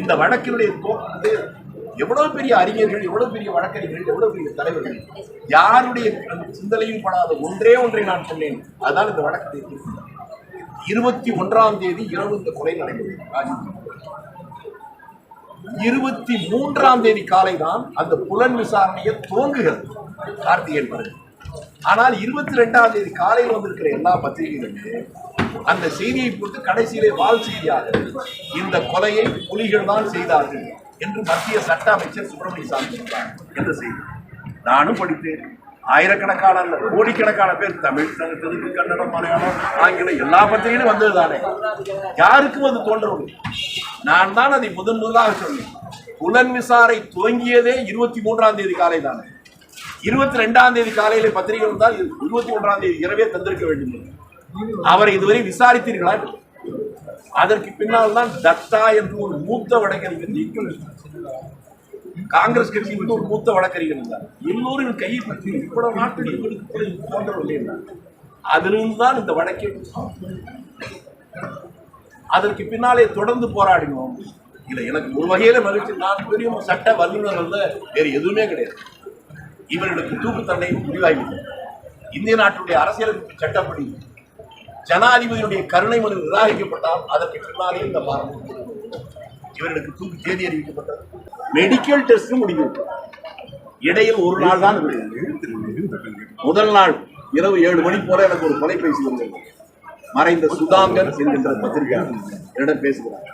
இந்த வழக்கினுடைய தோற்று எவ்வளவு பெரிய அறிஞர்கள் எவ்வளவு பெரிய வழக்கறிஞர்கள் எவ்வளவு பெரிய தலைவர்கள்? யாருடைய சிந்தனையும் படாத ஒன்றே ஒன்றை நான் சொன்னேன். அதுதான் இந்த வழக்கத்தை தீர்ப்பு இருபத்தி ஒன்றாம் தேதி இரவு இந்த கொலை நடைபெறும். இருபத்தி மூன்றாம் தேதி காலை தான் அந்த புலன் விசாரணையை துவங்குகிறது. கார்த்திகேயன் பிறகு ஆனால் இருபத்தி ரெண்டாம் தேதி காலையில் வந்திருக்கிற எல்லா பத்திரிகைகளுமே அந்த செய்தியை பொறுத்து கடைசியிலே வால் செய்தியாக இந்த கொலையை புலிகள் தான் செய்தார்கள் என்று மத்திய சட்ட அமைச்சர் சுப்பிரமணிய சாமி சொன்னார் என்ற செய்தி? நானும் படித்தேன். ஆயிரக்கணக்கான அல்ல கோடிக்கணக்கான பேர் தமிழ் தெலுங்கு கன்னடம் மலையாளம் ஆங்கிலம் எல்லா பத்திரிகையிலும் வந்தது தானே. யாருக்கும் அது தோன்றவில்லை. நான் தான் அதை முதன் முதலாக சொன்னேன். புலன் விசாரை துவங்கியதே இருபத்தி மூன்றாம் தேதி காலை தானே. இருபத்தி ரெண்டாம் தேதி காலையில பத்திரிகை வந்தால் இருபத்தி ஒன்றாம் தேதி இரவே தந்திருக்க வேண்டும். அவரை இதுவரை விசாரித்தீர்களா? அதற்கு பின்னால் தான் தத்தா என்று ஒரு மூத்த வழக்கறிஞர் நீக்கல் காங்கிரஸ் கட்சியில் வந்து ஒரு மூத்த வழக்கறிஞர் இருந்தார். எல்லோரும் கையை பற்றி இவ்வளவு நாட்கள் இவருக்கு கூட என்றார் அதிலிருந்து தான் இந்த வழக்கே அதற்கு பின்னாலே தொடர்ந்து போராடினோம். இல்லை எனக்கு ஒரு வகையில மகிழ்ச்சி. நான் பெரிய சட்ட வல்லுநர் அல்ல வேறு எதுவுமே கிடையாது. இவர்களுக்கு தூக்கு தண்டனை முடிவாகிவிட்டது இந்திய நாட்டுடைய அரசியலமைப்பு சட்டப்படி ஜனாதிபதியுடைய கருணை மனு நிராகரிக்கப்பட்டால் அதற்கு பின்னாலே இந்த பாரம் இவர்களுக்கு தூக்கு தேதி அறிவிக்கப்பட்டது. மெடிக்கல் டெஸ்ட் முடியும். இடையில் ஒரு நாள் தான் முதல் நாள் இரவு ஏழு மணி போல எனக்கு ஒரு தொலைபேசி வந்தது. மறைந்த சுதாங்கர் என்கின்ற பத்திரிகையாளர் என்னிடம் பேசுகிறார்.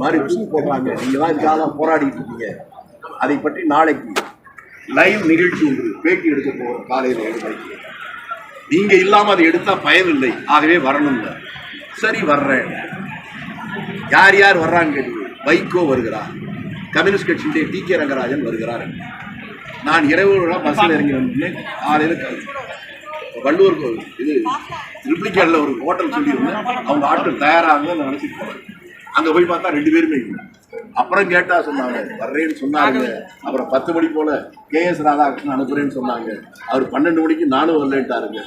மாதிரி விஷயம் போடுறாங்க நீங்க தான் இதுக்காக தான் போராடிட்டு இருக்கீங்க. அதை பற்றி நாளைக்கு லைவ் நிகழ்ச்சி ஒன்று பேட்டி எடுக்க போகிறோம். காலையில் ஏழு மணிக்கு. நீங்க இல்லாம அதை எடுத்தா பயன் இல்லை ஆகவே வரணும் சரி வர்றேன். யார் யார் வர்றாங்க வைகோ வருகிறார். கம்யூனிஸ்ட் கட்சியுடைய டி கே ரங்கராஜன் வருகிறார் நான் இரவு பஸ்ஸில் இறங்கி வந்தேன். காலையில் வள்ளுவர் இது ரிப்ளிகேட்டில் ஒரு ஹோட்டல் சொல்லியிருந்தேன். அவங்க ஆட்கள் நான் நினச்சிட்டு போகிறேன் அங்கே போய் பார்த்தா ரெண்டு பேருமே இல்லை. அப்புறம் கேட்டா சொன்னாங்க வர்றேன்னு சொன்னாங்க. அப்புறம் பத்து மணி போல கே எஸ் ராதாகிருஷ்ணன் அனுப்புறேன்னு சொன்னாங்க. அவர் பன்னெண்டு மணிக்கு நானும் வரலன்ட்டாருங்க.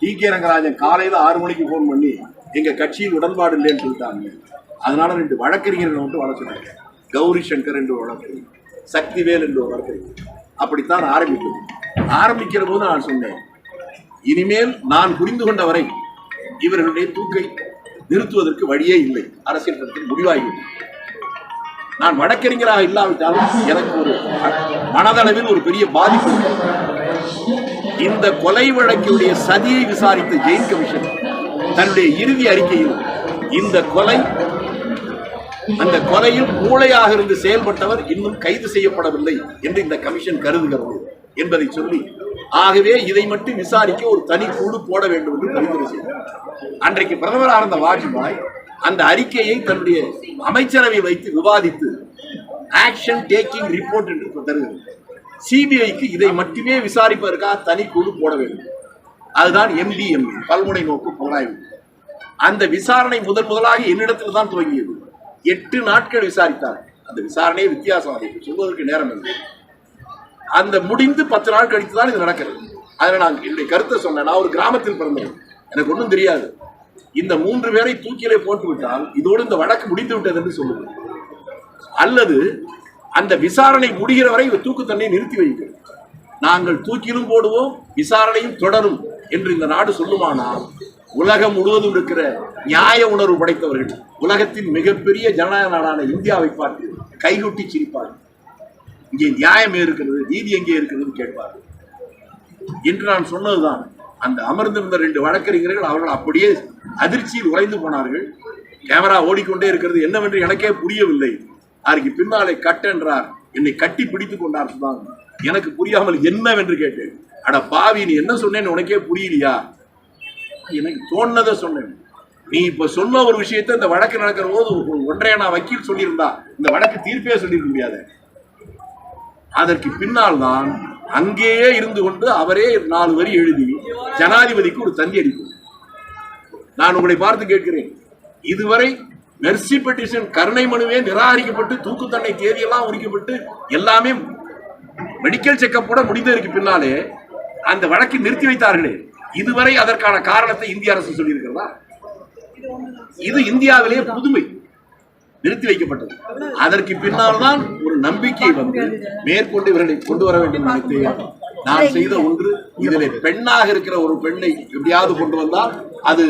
டி கே ரங்கராஜன் காலையில் ஆறு மணிக்கு ஃபோன் பண்ணி எங்கள் கட்சியில் உடன்பாடு இல்லைன்னு சொல்லிட்டாங்க. அதனால ரெண்டு வழக்கறிஞர்களை மட்டும் வளர்ச்சினாங்க கௌரி சங்கர் என்று ஒரு வழக்கறிஞர் சக்திவேல் என்று ஒரு வழக்கறிஞர். அப்படித்தான் ஆரம்பிக்கும் ஆரம்பிக்கிற போது நான் சொன்னேன் இனிமேல் நான் புரிந்து கொண்ட வரை இவர்களுடைய தூக்கை நிறுத்துவதற்கு வழியே இல்லை. அரசியல் சட்டத்தில் முடிவாகிவிட்டது நான் வழக்கறிஞராக இல்லாவிட்டாலும் எனக்கு ஒரு மனதளவில் ஒரு பெரிய பாதிப்பு இந்த கொலை வழக்கினுடைய சதியை விசாரித்த ஜெயின் கமிஷன் தன்னுடைய இறுதி அறிக்கையில் இந்த கொலை அந்த கொலையில் மூளையாக இருந்து செயல்பட்டவர் இன்னும் கைது செய்யப்படவில்லை என்று இந்த கமிஷன் கருதுகிறது என்பதை சொல்லி ஆகவே இதை மட்டும் விசாரிக்க ஒரு தனி குழு போட வேண்டும் என்று பரிந்துரை செய்தார். அன்றைக்கு பிரதமராக இருந்த வாஜ்பாய் அந்த அறிக்கையை தன்னுடைய அமைச்சரவை வைத்து விவாதித்து ஆக்ஷன் டேக்கிங் ரிப்போர்ட் என்று தருகிறது. சிபிஐக்கு இதை மட்டுமே விசாரிப்பதற்காக தனி குழு போட வேண்டும். அதுதான் எம்டிஎம் பல்முனை நோக்கு புலனாய்வு. அந்த விசாரணை முதல் முதலாக என்னிடத்தில் தான் துவங்கியது. எட்டு நாட்கள் விசாரித்தார். அந்த விசாரணையே வித்தியாசம். அதை சொல்வதற்கு நேரம் இல்லை. அந்த முடிந்து பத்து நாள் கழித்து தான் இது நடக்கிறது. அதில் நான் என்னுடைய கருத்தை சொன்னேன். நான் ஒரு கிராமத்தில் பிறந்தேன் எனக்கு ஒன்றும் தெரியாது. இந்த மூன்று பேரை தூக்கிலே போட்டு விட்டால் இதோடு இந்த வழக்கு முடிந்து விட்டது என்று சொல்லுங்கள். அல்லது அந்த விசாரணை முடிகிற வரை தூக்கு தண்டனை நிறுத்தி வைக்கிறது நாங்கள் தூக்கிலும் போடுவோம் விசாரணையும் தொடரும் என்று இந்த நாடு சொல்லுமானால் உலகம் முழுவதும் இருக்கிற நியாய உணர்வு படைத்தவர்கள் உலகத்தின் மிகப்பெரிய ஜனநாயக நாடான இந்தியாவை பார்த்து கைகொட்டி சிரிப்பார்கள். இங்கே நியாயம் இருக்கிறது நீதி எங்கே இருக்கிறது கேட்பார்கள். என்று நான் சொன்னதுதான் அந்த அமர்ந்திருந்த ரெண்டு வழக்கறிஞர்கள் அவர்கள் அப்படியே அதிர்ச்சியில் உறைந்து போனார்கள். கேமரா ஓடிக்கொண்டே இருக்கிறது என்னவென்று எனக்கே புரியவில்லை. அதற்கு பின்னாலே கட் என்றார். என்னை கட்டி பிடித்து கொண்டார் சுதாகர் எனக்கு புரியாமல் என்னவென்று கேட்டேன். அட பாவி நீ என்ன சொன்னேன்னு உனக்கே புரியலையா? எனக்கு தோணுனதை சொன்னேன். நீ இப்ப சொன்ன ஒரு விஷயத்தை இந்த வழக்கு நடக்கிற போது ஒன்றைய நான் வக்கீல் சொல்லியிருந்தா இந்த வழக்கு தீர்ப்பே சொல்லியிருக்க முடியாது. அதற்கு பின்னால் தான் அங்கேயே இருந்து கொண்டு அவரே நாலு வரி எழுதி ஜனாதிபதிக்கு ஒரு தந்தி அடிக்கும். நான் உங்களை பார்த்து கேட்கிறேன். இதுவரை மெர்சி பெட்டிஷன் கருணை மனுவே நிராகரிக்கப்பட்டு தூக்கு தண்டனை தேதியெல்லாம் உரிக்கப்பட்டு எல்லாமே மெடிக்கல் செக்கப் கூட முடிந்ததற்கு பின்னாலே அந்த வழக்கை நிறுத்தி வைத்தார்களே. இதுவரை அதற்கான காரணத்தை இந்திய அரசு சொல்லியிருக்கிறதா? இது இந்தியாவிலே புதுமை நிறுத்தி வைக்கப்பட்டது. அதற்கு பின்னால் தான் ஒரு நம்பிக்கை வந்து மேற்கொண்டு இவர்களை கொண்டு வர வேண்டும் நினைத்து நான் செய்த ஒன்று இதில் பெண்ணாக இருக்கிற ஒரு பெண்ணை எப்படியாவது கொண்டு வந்தால் அது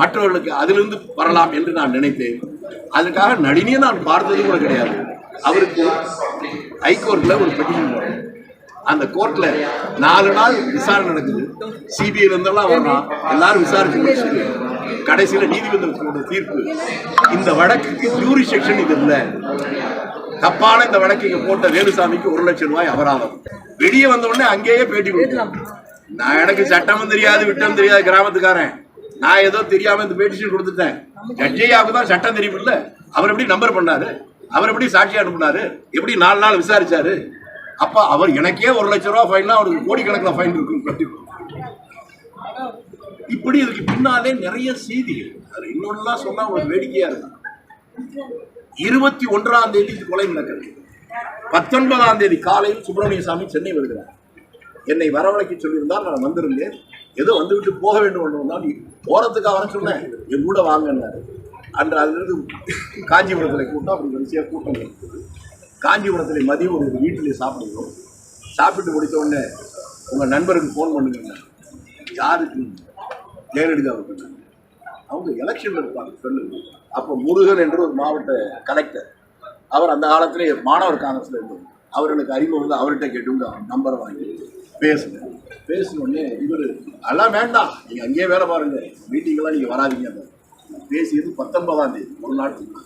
மற்றவர்களுக்கு அதிலிருந்து வரலாம் என்று நான் நினைத்தேன். அதுக்காக நளினியை நான் பார்த்தது கூட கிடையாது. அவருக்கு ஹைகோர்ட்ல ஒரு பெட்டிஷன் அந்த கோர்ட்ல நாலு நாள் விசாரணை நடக்குது. சிபிஐ இருந்தெல்லாம் வரலாம் எல்லாரும் விசாரிச்சு முடிச்சு கடைசியில நீதிமன்றத்தோட தீர்ப்பு. இந்த வழக்குக்கு ஜூரி செக்ஷன் இது இல்லை. தப்பான இந்த வழக்கு போட்ட வேலுசாமிக்கு ஒரு லட்சம் ரூபாய் அபராதம். வெளியே வந்த உடனே அங்கேயே பேட்டி கொடுக்கலாம் நான் எனக்கு சட்டமும் தெரியாது விட்டம் தெரியாது கிராமத்துக்காரன். நான் ஏதோ தெரியாம இந்த பெட்டிஷன் கொடுத்துட்டேன். ஜட்ஜையாவுக்கு தான் சட்டம் தெரியும் இல்ல அவர் எப்படி நம்பர் பண்ணாரு? அவர் எப்படி சாட்சி அனுப்புனாரு? எப்படி நாலு நாள் விசாரிச்சாரு? அப்ப அவர் எனக்கே ஒரு லட்சம் ரூபாய் ஃபைன்னா அவருக்கு கோடிக்கணக்கில் ஃபைன் இருக்கும். இப்படி இதுக்கு பின்னாலே நிறைய செய்திகள். அது இன்னொன்னுலாம் சொன்னா ஒரு வேடிக்கையா இருக்கும். இருபத்தி ஒன்றாம் தேதி இது கொலை நடக்கிறது. பத்தொன்பதாம் தேதி காலையில் சுப்பிரமணிய சாமி சென்னை வருகிறார். என்னை வரவழைக்க சொல்லியிருந்தால் நான் வந்திருந்தேன். ஏதோ வந்துவிட்டு போக வேண்டும் ஒன்று வந்தால் போகிறதுக்காக வர சொன்னேன். என் கூட வாங்கினார் அன்று அதிலிருந்து காஞ்சிபுரத்தில் கூட்டம் அப்படி வரிசையாக கூட்டம் இருக்குது காஞ்சிபுரத்தில் மதியம் ஒரு வீட்டிலே சாப்பிடுவோம் சாப்பிட்டு முடித்த உடனே உங்கள் நண்பருக்கு ஃபோன் பண்ணுங்க யாருக்கு? ஜெயலலிதாவுக்கு அவங்க எலெக்ஷன்ல இருப்பாங்க சொல்லுங்க அப்போ முருகன் என்று ஒரு மாவட்ட கலெக்டர் அவர் அந்த காலத்திலே மாணவர் காங்கிரஸ்ல இருந்தார் அவர் எனக்கு அறிமுகம் வந்து அவர்கிட்ட கேட்டு நம்பர் வாங்கி பேசுங்க பேசினோடனே இவர் அதெல்லாம் வேண்டாம். நீங்கள் அங்கேயே வேலை பாருங்க. மீட்டிங்கெல்லாம் நீங்கள் வராதீங்க. பேசியது பத்தொன்பதாம் தேதி ஒரு நாட்டுக்கு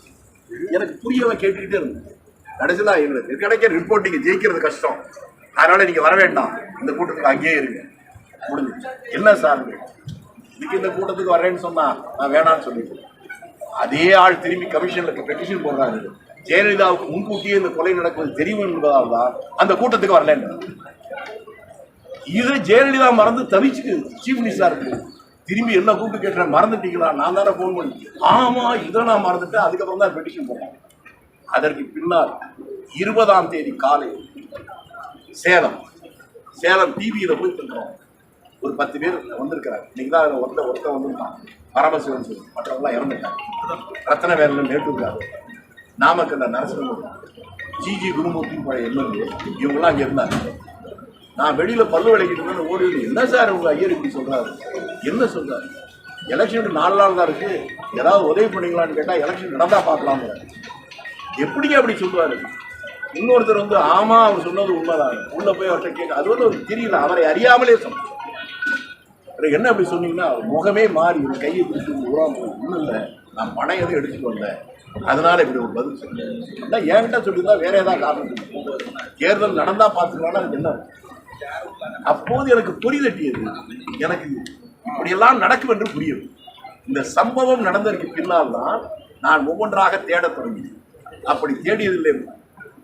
எனக்கு புரியவ கேட்டுக்கிட்டே இருந்தேன். கடைசியில் எங்களுக்கு கிடைக்க ரிப்போர்ட்டிங்க ஜெயிக்கிறது கஷ்டம். அதனால் நீங்கள் வர வேண்டாம். இந்த கூட்டத்துக்கு அங்கேயே இருங்க. முடிஞ்சு என்ன சார்? இதுக்கு இந்த கூட்டத்துக்கு வரேன்னு சொன்னா நான் வேணாம்னு சொல்லிட்டேன் அதே ஆள் திரும்பி கமிஷனுக்கு பெட்டிஷன் போடுறாரு. ஜெயலலிதாவுக்கு முன்கூட்டியே இந்த கொலை நடக்குவது தெரியும் என்பதால் தான் அந்த கூட்டத்துக்கு வரலன்னு. இது ஜெயலலிதா மறந்து தவிச்சுக்கு சீஃப் மினிஸ்டரா இருக்கு திரும்பி என்ன கூப்பிட்டு கேட்டேன் மறந்துட்டீங்களா? நான் தானே ஃபோன் பண்ணி. ஆமா இதை நான் மறந்துட்டேன். அதுக்கப்புறம் தான் பெட்டிஷன் போடுறேன் அதற்கு பின்னால் இருபதாம் தேதி காலை சேலம் சேலம் டிவியில் போய் இருக்கிறோம் ஒரு பத்து பேர் வந்திருக்கிறாங்க. இன்னைக்கு தான் அதில் ஒருத்த ஒருத்த வந்திருக்கான். பரமசிவன் சொல்லி. மற்றவங்களாம் இறந்துட்டாங்க. ரத்னவேலன் நேற்றுக்காரு நாமக்கல்ல நரசிம்மன் ஜிஜி குருமூர்த்தியும் பழைய எம்எல்ஏ இவங்களாம் அங்கே இருந்தாங்க. நான் வெளியில் பல்லு விளக்கிட்டு ஓடி என்ன சார் உங்கள் ஐயர் இப்படி சொல்கிறாரு என்ன சொல்கிறார் எலெக்ஷன் நாலு நாள் தான் இருக்குது ஏதாவது உதவி பண்ணீங்களான்னு கேட்டால் எலெக்ஷன் நடந்தால் பார்க்கலாம் எப்படிங்க அப்படி சொல்லுவாரு? இன்னொருத்தர் வந்து ஆமாம் அவர் சொன்னது உண்மைதான். உள்ளே போய் அவர்கிட்ட கேட்க அது வந்து அவருக்கு தெரியல. அவரை அறியாமலே சொன்னார் என்ன அப்படி சொன்னீங்கன்னா முகமே மாறி ஒரு கையை பிடிச்சி உருவாம ஒன்றும் இல்லை நான் பணம் எதுவும் எடுத்துட்டு வந்தேன் அதனால இப்படி ஒரு பதில் சொன்னேன் அதான் என்கிட்ட சொல்லியிருந்தா வேற ஏதாவது காரணம் தேர்தல் நடந்தா பார்த்துக்கலாம் அதுக்கு என்ன? அப்போது எனக்கு புரிதட்டியது எனக்கு இப்படியெல்லாம் நடக்கும் என்று புரியும். இந்த சம்பவம் நடந்ததற்கு பின்னால் தான் நான் ஒவ்வொன்றாக தேடத் தொடங்கினேன். அப்படி தேடியதில்லை.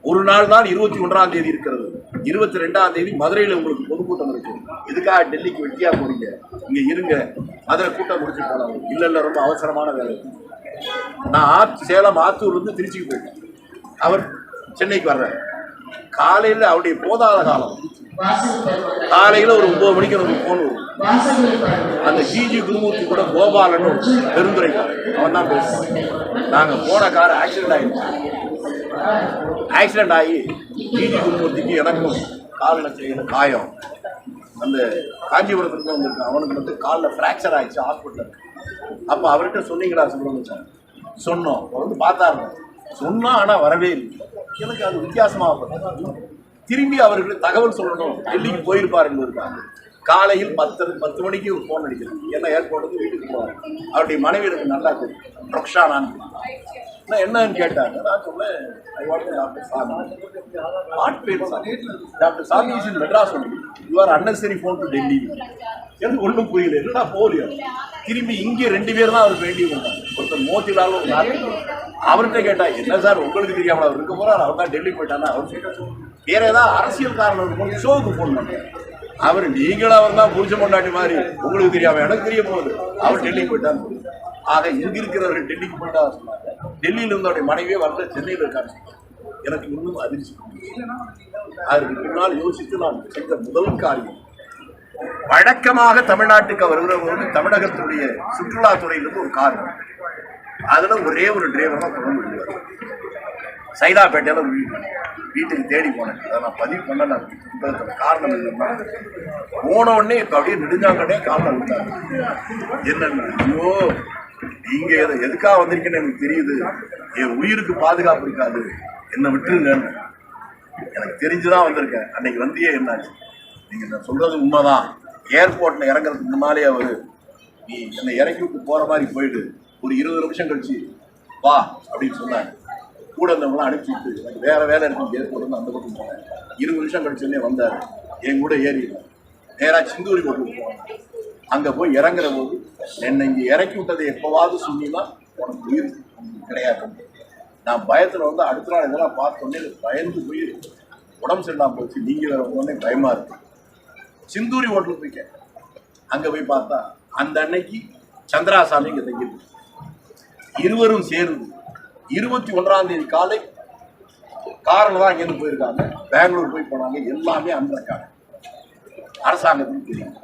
ஒரு நாள் தான் இருபத்தி ஒன்றாம் தேதி இருக்கிறது. இருபத்தி ரெண்டாம் தேதி மதுரையில் உங்களுக்கு பொதுக்கூட்டம் இருக்கு. இதுக்காக டெல்லிக்கு வெட்டியா போறீங்க. இங்க இருங்க. மதுரை கூட்டம் முடிச்சு போலாம். இல்லை இல்லை ரொம்ப அவசரமான வேலை. நான் ஆத்து சேலம் ஆத்தூர்லேருந்து திருச்சிக்கு போயிட்டேன். அவர் சென்னைக்கு வர்றார். காலையில் அவருடைய போதாத காலம். காலையில ஒரு ஒன்பது மணிக்கு எனக்கு போன் வரும். அந்த ஜிஜி குருமூர்த்தி கூட கோபாலன் பெருந்துரைக்காரன் அவன் தான் பேசுவான் நாங்க போன கார் ஆக்சிடென்ட் ஆயிடுச்சு. ஆக்சிடென்ட் ஆகி ஜிஜி குருமூர்த்திக்கு எனக்கும் காலில் செய்யற காயம். அந்த காஞ்சிபுரத்துக்கு வந்திருக்கான். அவனுக்கு வந்து காலில் ஃப்ராக்சர் ஆயிடுச்சு ஹாஸ்பிட்டல் அப்போ அவர்கிட்ட சொன்னீங்களா சொல்லுவாங்க சார்? சொன்னோம். அவர் வந்து பார்த்தாரு. சொன்னால் ஆனால் வரவே இல்லை. எனக்கு அது வித்தியாசமாக திரும்பி அவர்கள் தகவல் சொல்லணும். டெல்லிக்கு போயிருப்பார் காலையில் பத்து பத்து மணிக்கு ஒரு ஃபோன் அடிக்கிறேன் என்ன ஏர்போர்ட்டுக்கு வீட்டுக்கு போவார். அவருடைய மனைவி எனக்கு நல்லா தெரியும். ரொக்ஷானான்னு நான் என்னன்னு கேட்டாங்க நான் சொன்னேன் I want doctor Sami what doctor Sami is in Madras only you are unnecessary phone to Delhi எனக்கு ஒன்றும் புரியல. என்னடா போலியோ திரும்பி இங்கே ரெண்டு பேர் தான் அவருக்கு வேண்டிய வந்தாங்க. ஒருத்தர் மோத்திலாலும் ஒரு அவர்கிட்ட கேட்டா என்ன சார் உங்களுக்கு தெரியாமல்? அவர் இருக்க போறாரு அவர் தான் டெல்லி போயிட்டானா அவர் கேட்டா, வேற ஏதாவது அரசியல் காரணம் இருக்கும் ஷோவுக்கு ஃபோன் பண்ணேன் அவர் நீங்களும் அவர் தான் புரிஞ்ச கொண்டாட்டி மாதிரி. உங்களுக்கு தெரியாம எனக்கு தெரிய போகுது. அவர் டெல்லிக்கு போயிட்டான் ஆக இங்க இருக்கிறவர்கள் டெல்லிக்கு போயிட்டா சொன்னாங்க டெல்லியில் இருந்து அவருடைய மனைவியே வரல சென்னையில் இருக்காரு எனக்கு இன்னும் அதிர்ச்சி. அதற்கு பின்னால் யோசித்து நான் செய்த முதல் காரியம் வழக்கமாக தமிழ்நாட்டுக்கு வருகிறவங்க தமிழகத்துடைய சுற்றுலாத்துறையிலிருந்து ஒரு காரணம் அதில் ஒரே ஒரு டிரைவர் தான் தொடர்ந்து வருவார் சைதாப்பேட்டையில் ஒரு வீட்டுக்கு தேடி போனேன். அதை நான் பதிவு பண்ண நான் புத்தகத்துல காரணம் என்னன்னா போன உடனே இப்போ அப்படியே நெடுஞ்சாங்கடே காரணம் விட்டாங்க என்னென்ன ஐயோ நீங்கள் எதை எதுக்காக வந்திருக்கீங்கன்னு எனக்கு தெரியுது. என் உயிருக்கு பாதுகாப்பு இருக்காது. என்னை விட்டுருங்கன்னு. எனக்கு தெரிஞ்சுதான் வந்திருக்கேன். அன்னைக்கு வந்தியே என்னாச்சு? நீங்கள் நான் சொல்றது உண்மைதான். ஏர்போர்ட்டில் இறங்குறதுக்கு முன்னாலே அவர் நீ என்னை இறக்கி விட்டு போகிற மாதிரி போயிடு. ஒரு இருபது நிமிஷம் கழிச்சு வா அப்படின்னு சொன்னாங்க. கூட இருந்தவங்களாம் அனுப்பிச்சு விட்டு எனக்கு வேற வேலை இருக்கு ஏர்போர்ட் அந்த பக்கம் போனேன் இருபது நிமிஷம் கழிச்சுன்னே வந்தார். என் கூட ஏறி நேராக சிந்தூரி கோட்டுக்கு போனேன் அங்கே போய் இறங்குற போது என்னை இங்கே இறக்கி விட்டதை எப்போவாவது சொன்னீங்கன்னா உனக்கு உயிர் கிடையாது. நான் பயத்தில் வந்து அடுத்த நாள் இதெல்லாம் பார்த்தோன்னே பயந்து போய் உடம்பு சரியில்லாம போச்சு. நீங்கள் வேற பயமாக இருக்கு. சிந்தூரி ஹோட்டலுக்கு போய் கேட்டேன். போய் பார்த்தா அந்த அன்னைக்கு சந்திராசாமி இங்கே தங்கியிருக்கு இருவரும் சேர்ந்து இருபத்தி ஒன்றாம் தேதி காலை காரில் தான் இங்கேருந்து போயிருக்காங்க. பெங்களூர் போய் போனாங்க. எல்லாமே அந்த காரணம் அரசாங்கத்துக்கு தெரியும்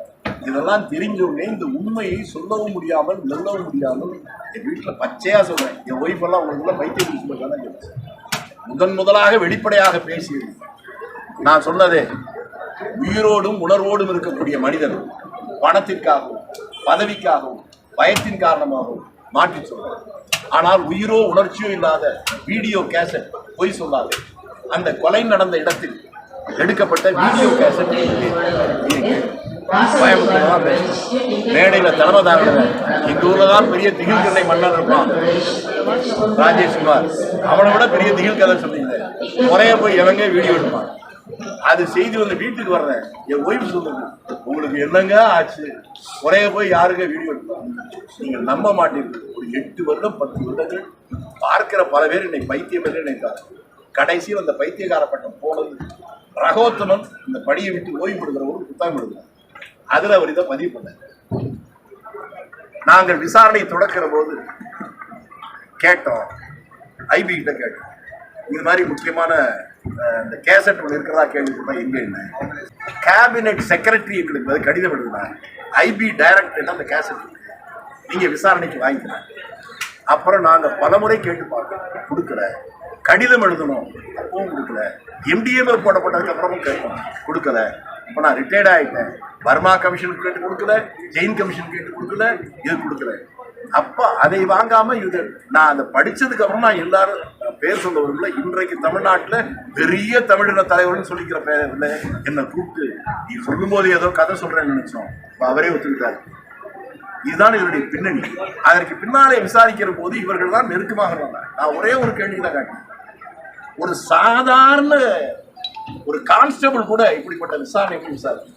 இதெல்லாம் தெரிஞ்சவுடனே இந்த உண்மையை சொல்லவும் முடியாமல் நெல்லவும் முடியாமல் என் வீட்டில் பச்சையாக சொல்றேன். என் ஒய்ஃப் எல்லாம் உங்களுக்குள்ள வைத்திய பிடிச்சு முதன் முதலாக வெளிப்படையாக பேசியது. நான் சொன்னதே உயிரோடும் உணர்வோடும் இருக்கக்கூடிய மனிதன் பணத்திற்காகவும் பதவிக்காகவும் பயத்தின் காரணமாகவும் மாற்றி சொல்றான். ஆனால் உயிரோ உணர்ச்சியோ இல்லாத வீடியோ கேசட் பொய் சொல்லாது. அந்த கொலை நடந்த இடத்தில் எடுக்கப்பட்ட வீடியோ கேசட் கோயம்புத்தூர் தான் மேடையில தலைமை எங்க ஊர்ல தான் பெரிய திகில் கதை மன்னர் இருப்பான். ராஜேஷ்குமார் அவனை விட பெரிய திகில் கதை சொன்னீங்க முறைய போய் எவங்க வீடியோ எடுப்பான். அது செய்தி வந்து வீட்டுக்கு வர்றேன். என் ஒய்ஃப் சொல்லுங்க உங்களுக்கு என்னங்க ஆச்சு? குறைய போய் யாருங்க வீடியோ எடுப்பான் நீங்கள் நம்ப மாட்டீங்க. ஒரு எட்டு வருடம் பத்து வருடங்கள் பார்க்கிற பல பேர் என்னை பைத்தியம் என்று நினைத்தார் கடைசியில் அந்த பைத்தியகார பட்டம் போனது. ரகோத்தமன் இந்த படியை விட்டு ஓய்வு கொடுக்குற ஒரு புத்தகம் எழுதுறார் அதில் அவர் இதை பதிவு பண்ணார். நாங்கள் விசாரணை தொடக்கிற போது கேட்டோம். ஐபி கிட்ட கேட்டோம். இது மாதிரி முக்கியமான இந்த கேசட் ஒன்று இருக்கிறதா கேள்விப்பட்டா எங்கே என்ன? கேபினெட் செக்ரட்டரி எங்களுக்கு வந்து கடிதம் எழுதினார் ஐபி டைரக்டர் அந்த கேசட் நீங்கள் விசாரணைக்கு வாங்கிக்கலாம் அப்புறம் நாங்கள் பலமுறை கேட்டு பார்க்கணும் கொடுக்கல. கடிதம் எழுதணும். அப்பவும் கொடுக்கல. எம்டிஏமே போடப்பட்டதுக்கு அப்புறமும் கேட்போம் கொடுக்கல. இப்போ நான் ரிட்டையர்ட் ஆகிட்டேன் பர்மா கமிஷன் கேட்டு கொடுக்கல ஜெயின் கமிஷன் கேட்டு கொடுக்கல இது கொடுக்கல. அப்போ அதை வாங்காமல் இது நான் அதை படித்ததுக்கு அப்புறம் நான் எல்லாரும் பேர் சொல்ல இன்றைக்கு தமிழ்நாட்டில் பெரிய தமிழின தலைவர்னு சொல்லிக்கிற பேரில் என்னை கூப்பிட்டு நீ சொல்லும்போது ஏதோ கதை சொல்கிறேன்னு நினச்சோம். இப்போ அவரே ஒத்துக்கிட்டாரு. இதுதான் இவருடைய பின்னணி. அதற்கு பின்னாலே விசாரிக்கிற போது இவர்கள் தான் நெருக்கமாக நான் ஒரே ஒரு கேள்வி தான் கேட்டேன். ஒரு சாதாரண ஒரு கான்ஸ்டபிள் கூட இப்படிப்பட்ட விசாரணை எப்படி விசாரிக்கும்.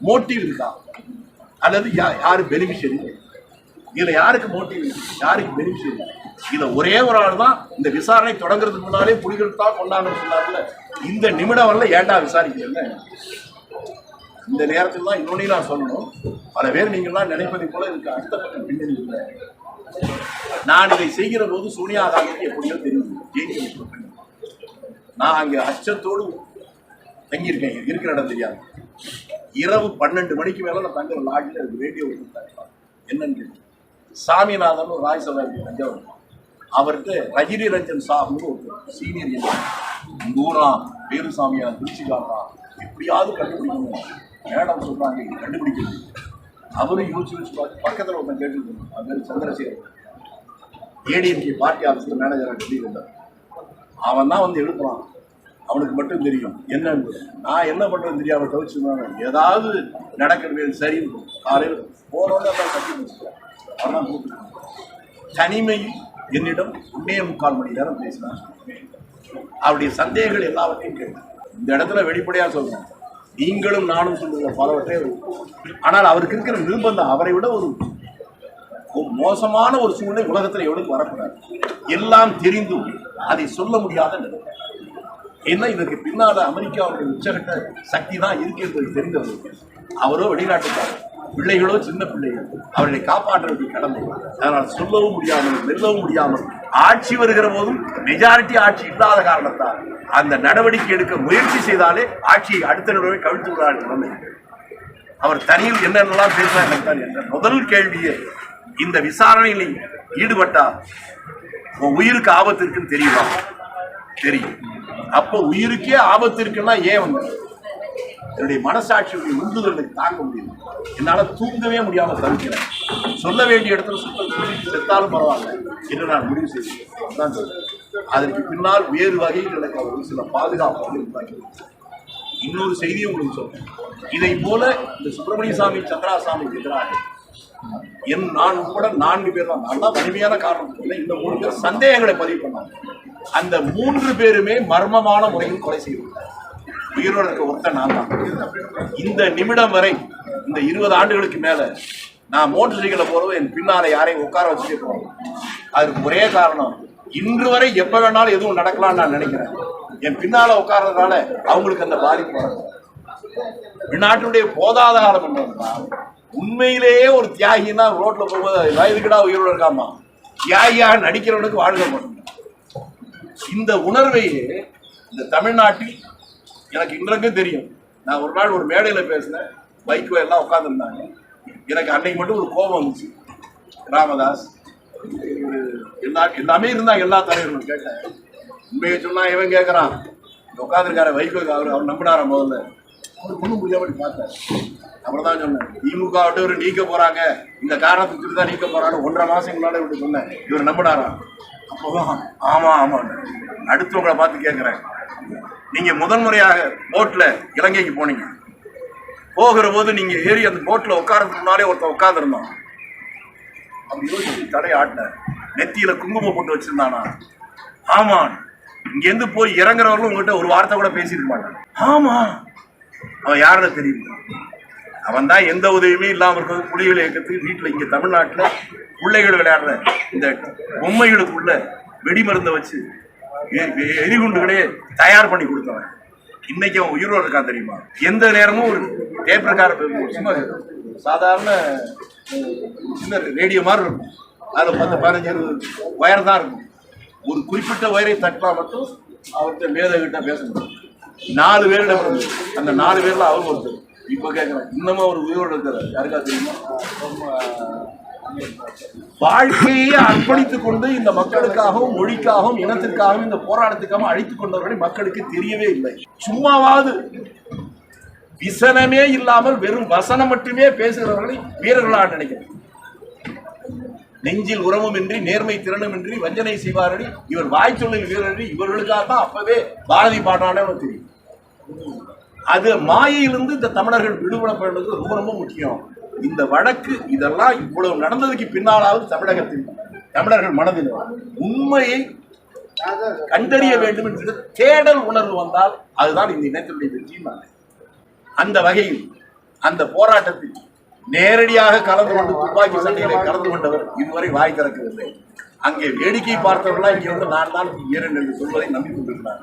மோட்டிவ் இருக்கா? அல்லது யா- யாரு பெனிஃபிஷரி இதுல யாருக்கு மோட்டிவ் யாருக்கு பெனிஃபிஷரி இதில் ஒரே ஒரு ஆள் தான் இந்த விசாரணை தொடங்குறதுக்கு முன்னாலே புலிகள் தான் கொண்டாங்கன்னு சொன்னார்ல. இந்த நிமிடம் வரல ஏன்டா விசாரிக்கிறீங்க இந்த நேரத்தில் தான் இன்னொன்னையும் நான் சொல்லணும். பல பேர் நீங்கள்லாம் நினைப்பதை போல இதுக்கு அடுத்த பக்கம் பின்னணி இல்லை. நான் இதை செய்கிற போது சோனியா காந்திக்கு எப்படியோ தெரியும். ஜெயிக்க நான் அங்கே அச்சத்தோடு தங்கியிருக்கேன். இருக்கிற இடம் தெரியாது. இரவு பன்னெண்டு மணிக்கு மேலே நான் தங்குற லாட்ஜில் எனக்கு ரேடியோ கொடுத்தாங்க என்னன்னு கேட்டு சாமிநாதன் ஒரு ராஜ்சபா இருக்கு தஞ்சாவூர் அவர்கிட்ட ரஜினி ரஞ்சன் சாஹ்னு ஒரு சீனியர் நூறாம் ஊரா பேரு திருச்சிக்காரா எப்படியாவது கண்டுபிடிக்கணும். மேடம் சொல்றாங்க கண்டுபிடிக்கணும். கண்டுபிடிக்க அவரும் யோசிச்சு யோசிச்சு பார்த்து பக்கத்தில் ஒருத்தன் கேட்டுருக்கணும் அது பேர் சந்திரசேகர். ஏடிஎம்கே பார்ட்டி ஆஃபீஸில் மேனேஜராக டெல்லி இருந்தார். அவன் தான் வந்து எழுப்புறான். அவனுக்கு மட்டும் தெரியும். என்ன? நான் என்ன பண்றேன்னு தெரியாம தவிச்சுருந்தாங்க ஏதாவது நடக்கிறது சரி. காலையில் போனோட கட்டி வச்சுக்கிறேன் அவன் கூப்பிட்டு தனிமையில் என்னிடம் ஒன்னே முக்கால் மணி நேரம் பேசினார் அவருடைய சந்தேகங்கள் எல்லாவற்றையும் கேட்டேன். இந்த இடத்துல வெளிப்படையாக சொல்றேன். நீங்களும் நானும் சொல்லுங்க பலவற்றை ஆனால் அவருக்கு இருக்கிற நிர்பந்தம் அவரை விட ஒரு ஒரு மோசமான ஒரு சூழ்நிலை உலகத்தில் எவனுக்கு வரக்கூடாது. எல்லாம் தெரிந்தும் அதை சொல்ல முடியாத நிலை ஏன்னா இதற்கு பின்னால் அமெரிக்காவுடைய உச்சகட்ட சக்தி தான் இருக்கு என்பது தெரிந்தவர்கள் அவரோ வெளிநாட்டுக்காரர். பிள்ளைகளோ சின்ன பிள்ளைகள். அவர்களை காப்பாற்ற வேண்டிய கடமை. அதனால் சொல்லவும் முடியாமல் மெல்லவும் முடியாமல் ஆட்சி வருகிற போதும் மெஜாரிட்டி ஆட்சி இல்லாத காரணத்தால் அந்த நடவடிக்கை எடுக்க முயற்சி செய்தாலே ஆட்சியை அடுத்த நிலவை கவிழ்த்து விடுறார் நிலைமை. அவர் தனியில் என்னென்னலாம் பேசுறார் என்ற முதல் கேள்வியே இந்த விசாரணையில் ஈடுபட்டால் உன் உயிருக்கு ஆபத்து இருக்குன்னு தெரியுமா? தெரியும். அப்ப உயிருக்கே ஆபத்து இருக்குன்னா ஏன் வந்து? என்னுடைய மனசாட்சியுடைய உந்துதல் தாங்க முடியல. என்னால தூங்கவே முடியாம தவிக்கிறேன். சொல்ல வேண்டிய இடத்துல சுத்தம் செத்தாலும் பரவாயில்ல என்று நான் முடிவு செய்தேன் அதற்கு பின்னால் வேறு வகையில் எனக்கு அவர் சில பாதுகாப்புகள் உண்டாக்கி இன்னொரு செய்தியை உங்களுக்கு சொல்றேன். இதை போல இந்த சுப்பிரமணிய சாமி சந்திராசாமிக்கு எதிராக என் நான் கூட நான்கு பேர் தான். நான் தான் வலிமையான காரணம். இல்லை இந்த மூணு பேர் சந்தேகங்களை பதிவு பண்ணாங்க. அந்த மூன்று பேருமே மர்மமான முறையில் கொலை செய்யப்பட்டார் உயிரோடு இருக்க ஒருத்தன் நான் தான். இந்த நிமிடம் வரை இந்த இருபது ஆண்டுகளுக்கு மேல நான் மோட்டர் சைக்கிளில் போறது என் பின்னால யாரையும் உட்கார வச்சுட்டே போறோம். அதுக்கு ஒரே காரணம் இன்று வரை எப்ப வேணாலும் எதுவும் நடக்கலாம்னு நான் நினைக்கிறேன். என் பின்னால உட்கார்றதுனால அவங்களுக்கு அந்த பாதிப்பு வரும் போதாத காலம் என்னன்னா உண்மையிலேயே ஒரு தியாகின்னா ரோட்ல போகும்போது வயதுக்குடா உயிரோடு இருக்காமா தியாகியாக நடிக்கிறவனுக்கு வாழ்க மாட்டோம் இந்த உணர்வையே இந்த தமிழ்நாட்டில் எனக்கு இன்றைக்கும் தெரியும். நான் ஒரு நாள் ஒரு மேடையில் பேசினேன். பைக்கு எல்லாம் உட்காந்துருந்தாங்க எனக்கு அன்னைக்கு மட்டும் ஒரு கோபம் வந்துச்சு. ராமதாஸ் எல்லா எல்லாமே இருந்தாங்க எல்லா தலைவர்களும் கேட்டேன். உண்மையை சொன்னால் இவன் கேட்குறான் உட்காந்துருக்காரு வைகோ அவர் அவர் நம்பினாரா முதல்ல? அவர் ஒன்றும் முடியாமல் பார்த்தேன் அப்புறம் தான் சொன்னேன். திமுக விட்டு இவர் நீக்க போகிறாங்க இந்த காரணத்துக்கு தான் நீக்க போறான்னு ஒன்றரை மாதம் முன்னாடி விட்டு சொன்னேன். இவர் நம்பினாரா? அப்போதான் ஆமா ஆமா. அடுத்தவங்களை பார்த்து கேட்கிறேன். நீங்க முதல் முறையாக போட்ல இலங்கைக்கு போனீங்க. போகிற போது நீங்க ஏறி அந்த போட்ல உட்காரதுக்கு முன்னாலே ஒருத்தன் உட்கார்ந்துருந்தான். அப்படி யோசிச்சு தடை ஆட்டினார் நெத்தியில குங்குமம் போட்டு வச்சிருந்தானா? ஆமா. இங்கேருந்து போய் இறங்குறவர்களும் உங்கள்கிட்ட ஒரு வார்த்தை கூட பேசியிருக்க மாட்டான் ஆமா. அவன் யாருன்னு தெரியும்? அவன் தான் எந்த உதவியுமே இல்லாமல் இருக்கிறது. புலிகள் இயக்கத்துக்கு வீட்டில் இங்கே தமிழ்நாட்டில் பிள்ளைகள் விளையாடுற இந்த பொம்மைகளுக்குள்ள வெடிமருந்தை வச்சு எரிகுண்டுகளே தயார் பண்ணி கொடுத்தவன். இன்னைக்கு அவன் உயிரோடு இருக்கான் தெரியுமா? எந்த நேரமும் ஒரு டேப்ரக்கார சும்மா சாதாரண சின்ன ரேடியோ மாதிரி இருக்கும். அதில் பத்து பதினஞ்சு இருபது ஒயர் தான் இருக்கும். ஒரு குறிப்பிட்ட ஒயரை தட்டினா மட்டும் அவர்கிட்ட மேதகிட்ட பேச முடியும். நாலு பேரிடம் அந்த நாலு பேரில் அவர் ஒருத்தர். இப்போ கேட்குறேன் இன்னமும் அவர் உயிரோடு இருக்கிறார் யாருக்கா தெரியுமா? வாழ்க்கையை அர்ப்பணித்துக் கொண்டு இந்த மக்களுக்காகவும் மொழிக்காகவும் இனத்திற்காகவும் இந்த போராட்டத்துக்காகவும் அழித்துக் கொண்டவர்களை மக்களுக்கு தெரியவே இல்லை. சும்மாவாவது விசனமே இல்லாமல் வெறும் வசனம் மட்டுமே பேசுகிறவர்களை வீரர்களாக நினைக்கிறேன். நெஞ்சில் உரமுமின்றி நேர்மை திறனுமின்றி வஞ்சனை செய்வாரடி இவர் வாய்ச்சொல்லில் வீரர்கள் இவர்களுக்காக தான் அப்பவே பாரதி பாடானே தெரியும். அது மாயையிலிருந்து இந்த தமிழர்கள் விடுபடப்படுறது ரொம்ப ரொம்ப முக்கியம். இந்த வழக்கு இதெல்லாம் இவ்வளவு நடந்ததுக்கு பின்னாலாவது தமிழகத்தில் தமிழர்கள் மனதில் உண்மையை கண்டறிய வேண்டும் என்கிற தேடல் உணர்வு வந்தால் அதுதான் இந்த இனத்தினுடைய வெற்றியும் அந்த வகையில் அந்த போராட்டத்தில் நேரடியாக கலந்து கொண்டு துப்பாக்கி சண்டையிலே கலந்து கொண்டவர் இதுவரை வாய் திறக்கவில்லை. அங்கே வேடிக்கை பார்த்தவர்களா இங்கே வந்து நான் தான் வீரன் என்று சொல்வதை நம்பிக்கொண்டிருக்கிறார்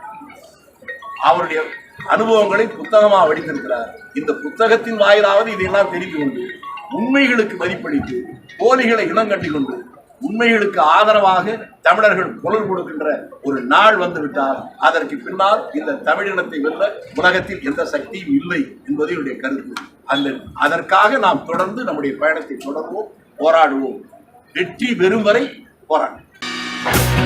அவருடைய அனுபவங்களை புத்தகமா வடித்திருக்கிறார் இந்த புத்தகத்தின் வாயிலாவது இதையெல்லாம் தெரிந்து கொண்டு உண்மைகளுக்கு மதிப்பளித்து போலிகளை இனங்கட்டி கொண்டு உண்மைகளுக்கு ஆதரவாக தமிழர்கள் குரல் கொடுக்கின்ற ஒரு நாள் வந்துவிட்டால் அதற்கு பின்னால் இந்த தமிழினத்தை வெல்ல உலகத்தில் எந்த சக்தியும் இல்லை என்பது என்னுடைய கருத்து. அந்த அதற்காக நாம் தொடர்ந்து நம்முடைய பயணத்தை தொடர்வோம் போராடுவோம். வெற்றி பெறும் வரை போராடுவோம்.